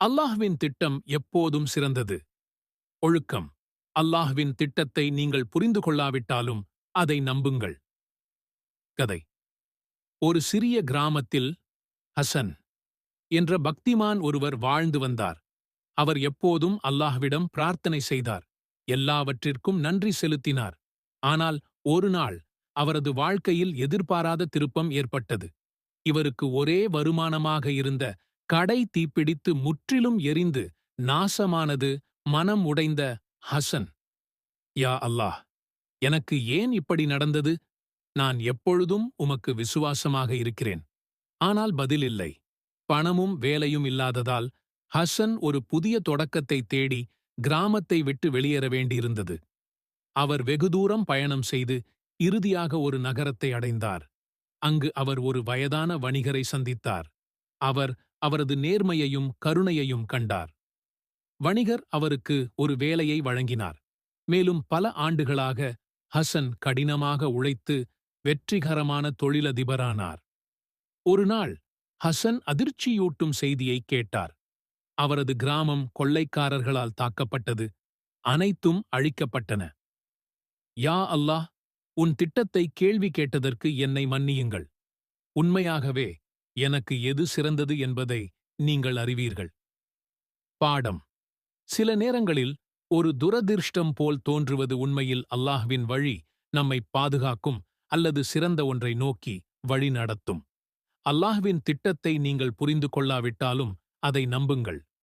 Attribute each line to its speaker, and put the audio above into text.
Speaker 1: அல்லாஹ்வின் திட்டம் எப்போதும் சிறந்தது. ஒழுக்கம். அல்லாஹ்வின் திட்டத்தை நீங்கள் புரிந்து கொள்ளாவிட்டாலும் அதை நம்புங்கள். கதை. ஒரு சிறிய கிராமத்தில் ஹசன் என்ற பக்திமான் ஒருவர் வாழ்ந்து வந்தார். அவர் எப்போதும் அல்லாஹ்விடம் பிரார்த்தனை செய்தார். எல்லாவற்றிற்கும் நன்றி செலுத்தினார். ஆனால் ஒரு நாள் அவரது வாழ்க்கையில் எதிர்பாராத திருப்பம் ஏற்பட்டது. இவருக்கு ஒரே வருமானமாக இருந்த கடை தீப்பிடித்து முற்றிலும் எரிந்து நாசமானது மனம் உடைந்த ஹசன். யா அல்லாஹ் எனக்கு ஏன் இப்படி நடந்தது? நான் எப்பொழுதும் உமக்கு விசுவாசமாக இருக்கிறேன். ஆனால் பதில் இல்லை. பணமும் வேலையும் இல்லாததால் ஹசன் ஒரு புதிய தொடக்கத்தை தேடி கிராமத்தை விட்டு வெளியேற வேண்டியிருந்தது. அவர் வெகு தூரம் பயணம் செய்து இறுதியாக ஒரு நகரத்தை அடைந்தார். அங்கு அவர் ஒரு வயதான வணிகரை சந்தித்தார். அவர் அவரது நேர்மையையும் கருணையையும் கண்டார். வணிகர் அவருக்கு ஒரு வேலையை வழங்கினார். மேலும் பல ஆண்டுகளாக ஹசன் கடினமாக உழைத்து வெற்றிகரமான தொழிலதிபரானார். ஒரு நாள் ஹசன் அதிர்ச்சியூட்டும் செய்தியை கேட்டார். அவரது கிராமம் கொள்ளைக்காரர்களால் தாக்கப்பட்டது அனைத்தும் அழிக்கப்பட்டன. யா அல்லாஹ் உன் திட்டத்தை கேள்வி கேட்டதற்கு என்னை மன்னியுங்கள். உண்மையாகவே எனக்கு எது சிறந்தது என்பதை நீங்கள் அறிவீர்கள். பாடம். சில நேரங்களில் ஒரு துரதிர்ஷ்டம் போல் தோன்றுவது உண்மையில் அல்லாஹ்வின் வழி நம்மை பாதுகாக்கும் அல்லது சிறந்த ஒன்றை நோக்கி வழி நடத்தும். அல்லாஹ்வின் திட்டத்தை நீங்கள் புரிந்து கொள்ளாவிட்டாலும் அதை நம்புங்கள்.